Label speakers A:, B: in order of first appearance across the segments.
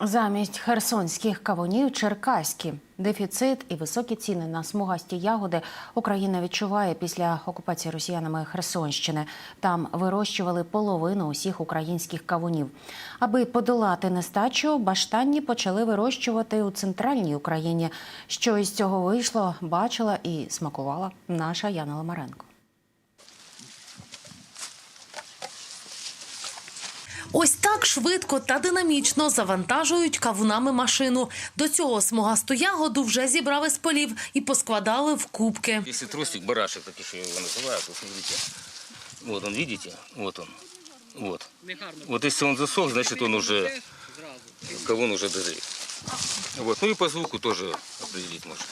A: Замість херсонських кавунів черкаські. Дефіцит і високі ціни на смугасті ягоди Україна відчуває після окупації росіянами Херсонщини. Там вирощували половину усіх українських кавунів. Аби подолати нестачу, баштанні почали вирощувати у центральній Україні. Що із цього вийшло, бачила і смакувала наша Яна Ламаренко.
B: Ось так швидко та динамічно завантажують кавунами машину. До цього смугасту ягоду вже зібрали з полів і поскладали в кубки.
C: Если тростик, барашек, как еще его называют, вот смотрите. Вот он, видите? Вот он. Вот. Вот если он засох, значит он уже, кавун уже дозрел. Вот. Ну и по звуку тоже определить можно.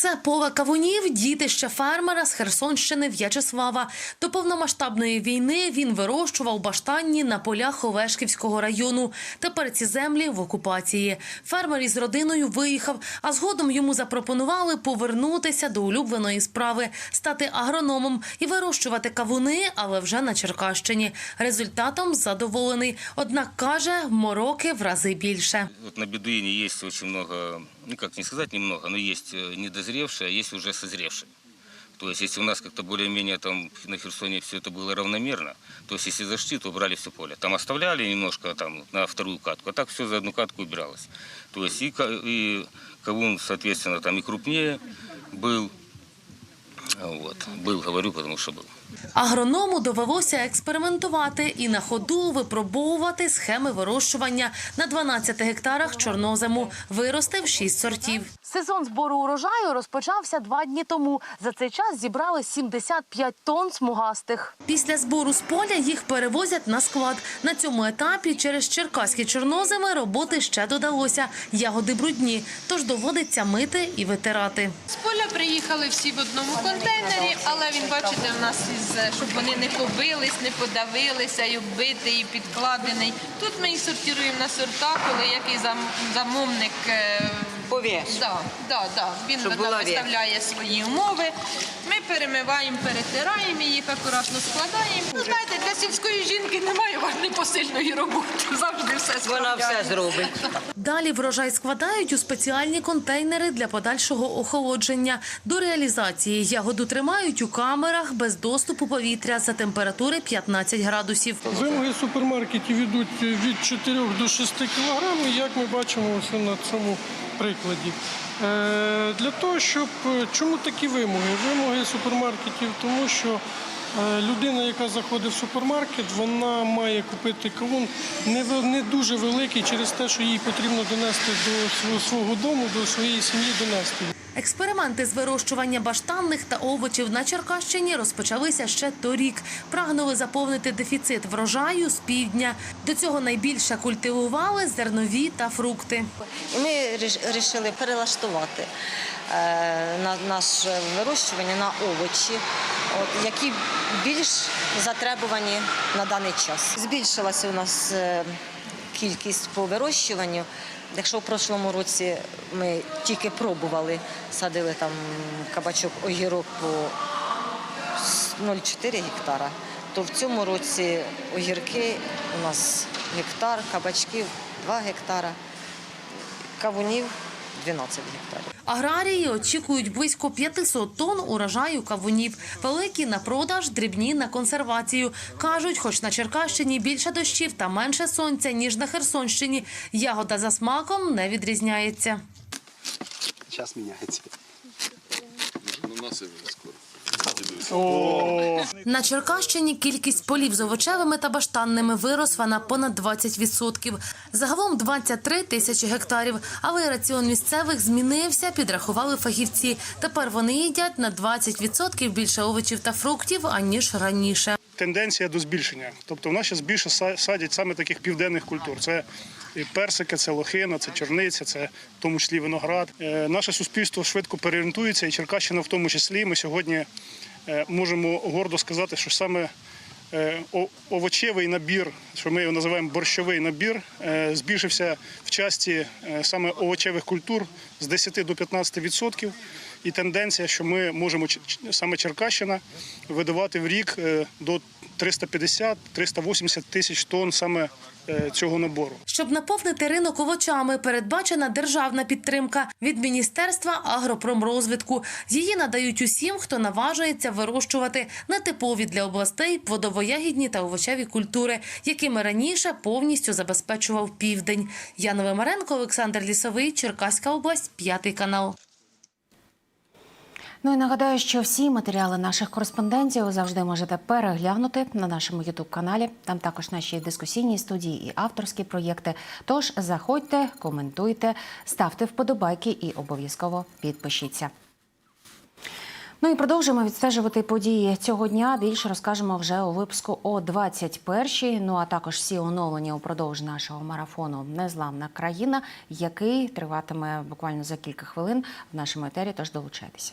B: Це поле кавунів, дітище фермера з Херсонщини В'ячеслава. До повномасштабної війни він вирощував баштанні на полях Олешківського району. Тепер ці землі в окупації. Фермер із родиною виїхав, а згодом йому запропонували повернутися до улюбленої справи, стати агрономом і вирощувати кавуни, але вже на Черкащині. Результатом задоволений. Однак каже, мороки в рази більше.
C: Вот на бедуине есть очень много, ну как не сказать немного, но есть э, недозревшие, а есть уже созревшие. То есть если у нас как-то более-менее там на Херсоне все это было равномерно, то есть если зашли, то брали все поле. Там оставляли немножко там на вторую катку, а так все за одну катку убиралось. То есть и, ка- и кавун, соответственно, там и крупнее был. Вот. Был, говорю, потому что был.
B: Агроному довелося експериментувати і на ходу випробовувати схеми вирощування на 12 гектарах чорнозему. Виростив 6 сортів. Сезон збору урожаю розпочався два дні тому. За цей час зібрали 75 тонн смугастих. Після збору з поля їх перевозять на склад. На цьому етапі через черкаські чорноземи роботи ще додалося. Ягоди брудні, тож доводиться мити і витирати.
D: З поля приїхали всі в одному контейнері, але він, бачите, у нас із, щоб вони не побились, не подавилися, і оббитий, і підкладений. Тут ми їх сортуємо на сорта, коли який зам- замовник е,
E: Повіж.
D: да, да, да, він
E: Щоб
D: виставляє свої умови. Ми перемиваємо, перетираємо їх, акуратно складаємо. Ну, знаєте, для сільської жінки немає посильної роботи. Завжди все
E: Вона все зробить.
B: Далі врожай складають у спеціальні контейнери для подальшого охолодження. До реалізації ягоду тримають у камерах без доступу повітря за температури 15 градусів.
F: Вимоги супермаркетів йдуть від 4 до 6 кілограмів, як ми бачимо ось на цьому прикладі. Е, Для того, щоб чому такі вимоги? Вимоги супермаркетів, тому що людина, яка заходить в супермаркет, вона має купити кавун не, дуже великий через те, що їй потрібно донести до свого, свого дому, до своєї сім'ї донести.
B: Експерименти з вирощування баштанних та овочів на Черкащині розпочалися ще торік. Прагнули заповнити дефіцит врожаю з півдня. До цього найбільше культивували зернові та фрукти.
G: Ми вирішили перелаштувати е, на наше вирощування на овочі, от, які більш затребувані на даний час. Збільшилася у нас е, кількість по вирощуванню. Якщо в прошлому році ми тільки пробували, садили там кабачок огірок по 0,4 гектара, то в цьому році огірки у нас гектар, кабачків 2 гектара, кавунів 12 гектарів.
B: Аграрії очікують близько 500 тонн урожаю кавунів. Великі на продаж, дрібні на консервацію. Кажуть, хоч на Черкащині більше дощів та менше сонця, ніж на Херсонщині, ягода за смаком не відрізняється. Час міняється.
H: У Сейчас меняется.
B: На Черкащині кількість полів з овочевими та баштанними виросла на понад 20%. Загалом 23 тисячі гектарів. Але раціон місцевих змінився, підрахували фахівці. Тепер вони їдять на 20% більше овочів та фруктів, аніж раніше.
F: тенденція до збільшення. Тобто в нас зараз більше са- садять саме таких південних культур. Це і персики, це лохина, це чорниця, це в тому числі виноград. Е, Наше суспільство швидко переорієнтується, і Черкащина в тому числі. Ми сьогодні е, можемо гордо сказати, що саме е, овочевий набір, що ми його називаємо борщовий набір, збільшився в часті саме овочевих культур з 10 до 15 відсотків.
E: І тенденція, що ми можемо саме Черкащина видавати в рік е, до 350-380 тисяч тонн саме е, цього набору.
B: Щоб наповнити ринок овочами, передбачена державна підтримка від Міністерства агропромрозвитку. Її надають усім, хто наважується вирощувати нетипові для областей плодово-ягідні та овочеві культури, якими раніше повністю забезпечував південь. Яна Вимаренко, Олександр Лісовий, Черкаська область, п'ятий канал.
A: Ну і нагадаю, що всі матеріали наших кореспондентів завжди можете переглянути на нашому ютуб каналі. Там також наші дискусійні студії і авторські проєкти. Тож заходьте, коментуйте, ставте вподобайки і обов'язково підпишіться. Ну і продовжуємо відстежувати події цього дня. Більше розкажемо вже у випуску о 21-й. Ну а також всі оновлення упродовж нашого марафону Незламна країна, який триватиме буквально за кілька хвилин в нашому етері. Тож долучайтеся.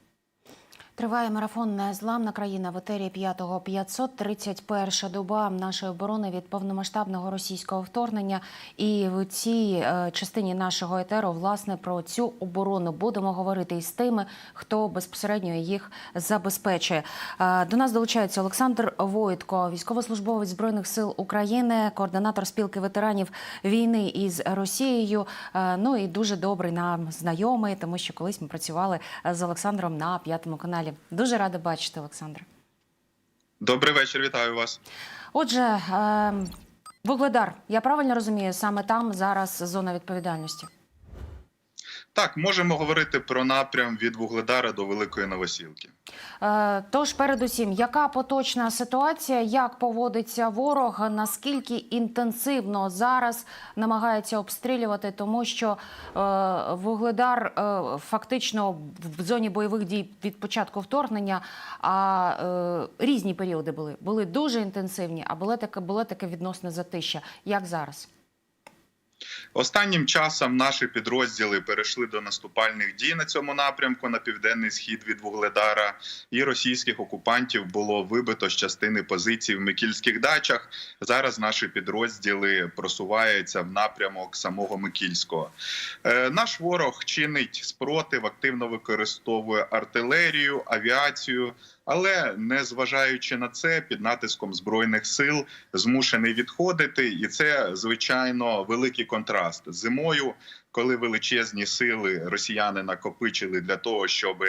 A: Триває марафон Незламна країна в етері 5-го 531 доба нашої оборони від повномасштабного російського вторгнення. І в цій е, частині нашого етеру власне про цю оборону будемо говорити із тими, хто безпосередньо їх забезпечує. Е, До нас долучається Олександр Войтко, військовослужбовець збройних сил України, координатор спілки ветеранів війни із Росією. Е, Ну і дуже добрий нам знайомий, тому що колись ми працювали з Олександром на п'ятому каналі. Дуже рада бачити, Олександра.
I: Добрий вечір, вітаю вас.
A: Отже, е, Вугледар, я правильно розумію, саме там зараз зона відповідальності.
I: Так, можемо говорити про напрям від Вугледара до Великої Новосілки.
A: Е, Тож, передусім, яка поточна ситуація, як поводиться ворог, наскільки інтенсивно зараз намагається обстрілювати, тому що е, Вугледар е, фактично в зоні бойових дій від початку вторгнення, а різні періоди були. Були дуже інтенсивні, а було таке, було таке відносне затища. Як зараз?
I: Останнім часом наші підрозділи перейшли до наступальних дій на цьому напрямку на південний схід від Вугледара, і російських окупантів було вибито з частини позицій в Микільських дачах. Зараз наші підрозділи просуваються в напрямок самого Микільського. Е, наш ворог чинить спротив, активно використовує артилерію, авіацію. Але не зважаючи на це, під натиском збройних сил змушений відходити, і це звичайно великий контраст зимою, коли величезні сили росіяни накопичили для того, щоб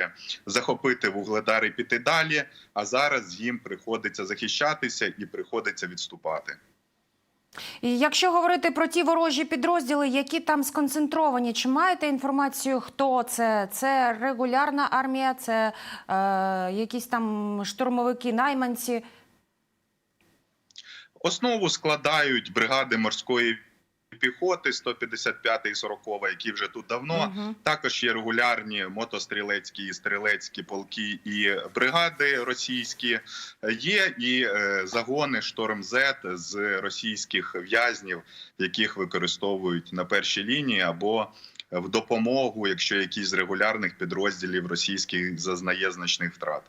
I: захопити вугледар і піти далі. А зараз їм приходиться захищатися і приходиться відступати.
A: Якщо говорити про ті ворожі підрозділи, які там сконцентровані, чи маєте інформацію, хто це? Це регулярна армія, це е, якісь там штурмовики, найманці.
I: Основу складають бригади морської піхоти 155 і 40, які вже тут давно.
A: Мгм.
I: Також є регулярні мотострілецькі і стрілецькі полки і бригади російські. Є і е, загони Шторм З з російських в'язнів, яких використовують на першій лінії або в допомогу, якщо якийсь з регулярних підрозділів російських зазнає значних втрат.